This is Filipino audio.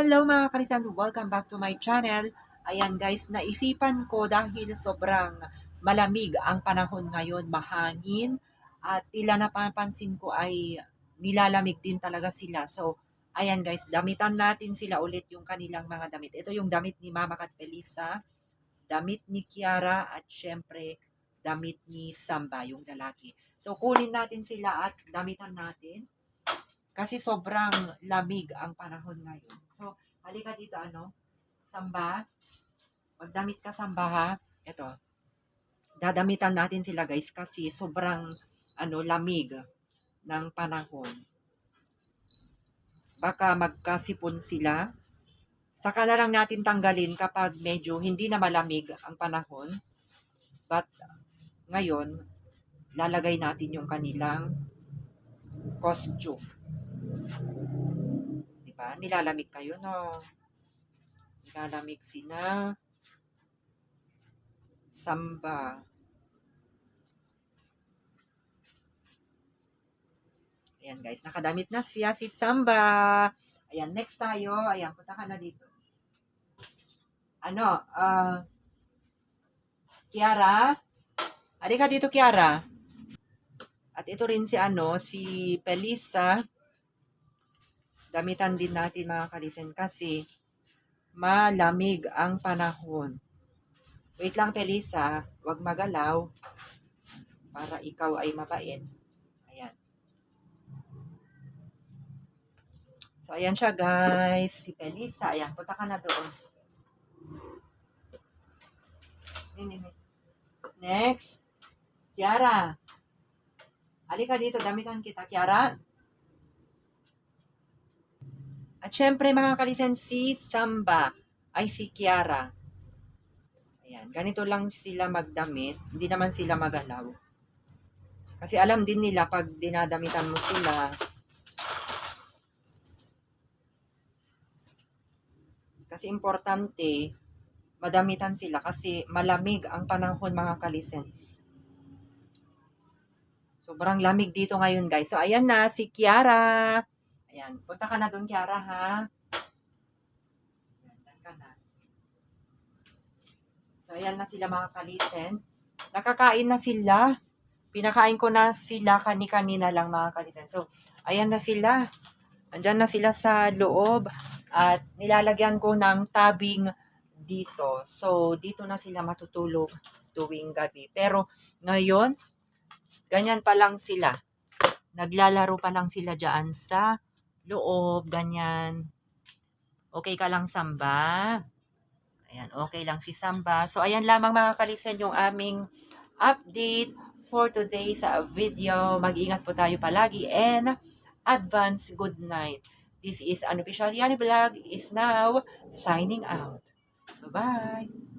Hello mga karisan, welcome back to my channel. Ayan guys, naisipan ko dahil sobrang malamig ang panahon ngayon, mahangin, at tila napapansin ko ay nilalamig din talaga sila. So, ayan guys, damitan natin sila ulit yung kanilang mga damit. Ito yung damit ni Mama Kat Felisa, damit ni Kiara, at syempre, damit ni Samba, yung lalaki. So, kunin natin sila at damitan natin. Kasi sobrang lamig ang panahon ngayon. So, halika dito, ano, Samba. Magdamit ka, Samba, ha? Ito. Dadamitan natin sila, guys, kasi sobrang, ano, lamig ng panahon. Baka magkasipon sila. Saka na lang natin tanggalin kapag medyo hindi na malamig ang panahon. But, ngayon, lalagay natin yung kanilang costume. Diba? Nilalamig kayo, no? Nilalamig sina Samba. Ayan guys, nakadamit na siya si Samba. Ayan, next tayo. Ayan, punta ka na dito. Ano, ah, Kiara? Halika dito, Kiara. At ito rin si ano, si Pelisa. Damitan din natin mga kalisen kasi malamig ang panahon. Wait lang Pelisa, wag magalaw para ikaw ay mabait. Ayan. So ayan siya guys, si Pelisa. Ayan, punta ka na doon. Next, Kiara. Halika dito, damitan kita, Kiara. At syempre, mga kalisen, si Samba ay si Kiara. Ayan, ganito lang sila magdamit. Hindi naman sila magalaw. Kasi alam din nila pag dinadamitan mo sila, kasi importante, madamitan sila kasi malamig ang panahon mga kalisen. Sobrang lamig dito ngayon guys. So ayan na si Kiara. Ayan, punta ka na doon Kiara ha. Dyan ka na. So ayan na sila mga kalisen. Nakakain na sila. Pinakain ko na sila kani-kanina lang mga kalisen. So ayan na sila. Andyan na sila sa loob at nilalagyan ko ng tabing dito. So, dito na sila matutulog tuwing gabi. Pero, ngayon, ganyan pa lang sila. Naglalaro pa lang sila dyan sa loob, ganyan. Okay ka lang, Samba? Ayan, okay lang si Samba. So, ayan lamang mga kalisen yung aming update for today sa video. Mag-ingat po tayo palagi and advance good night. This is Unofficial Yani Vlog is now signing out. Bye-bye!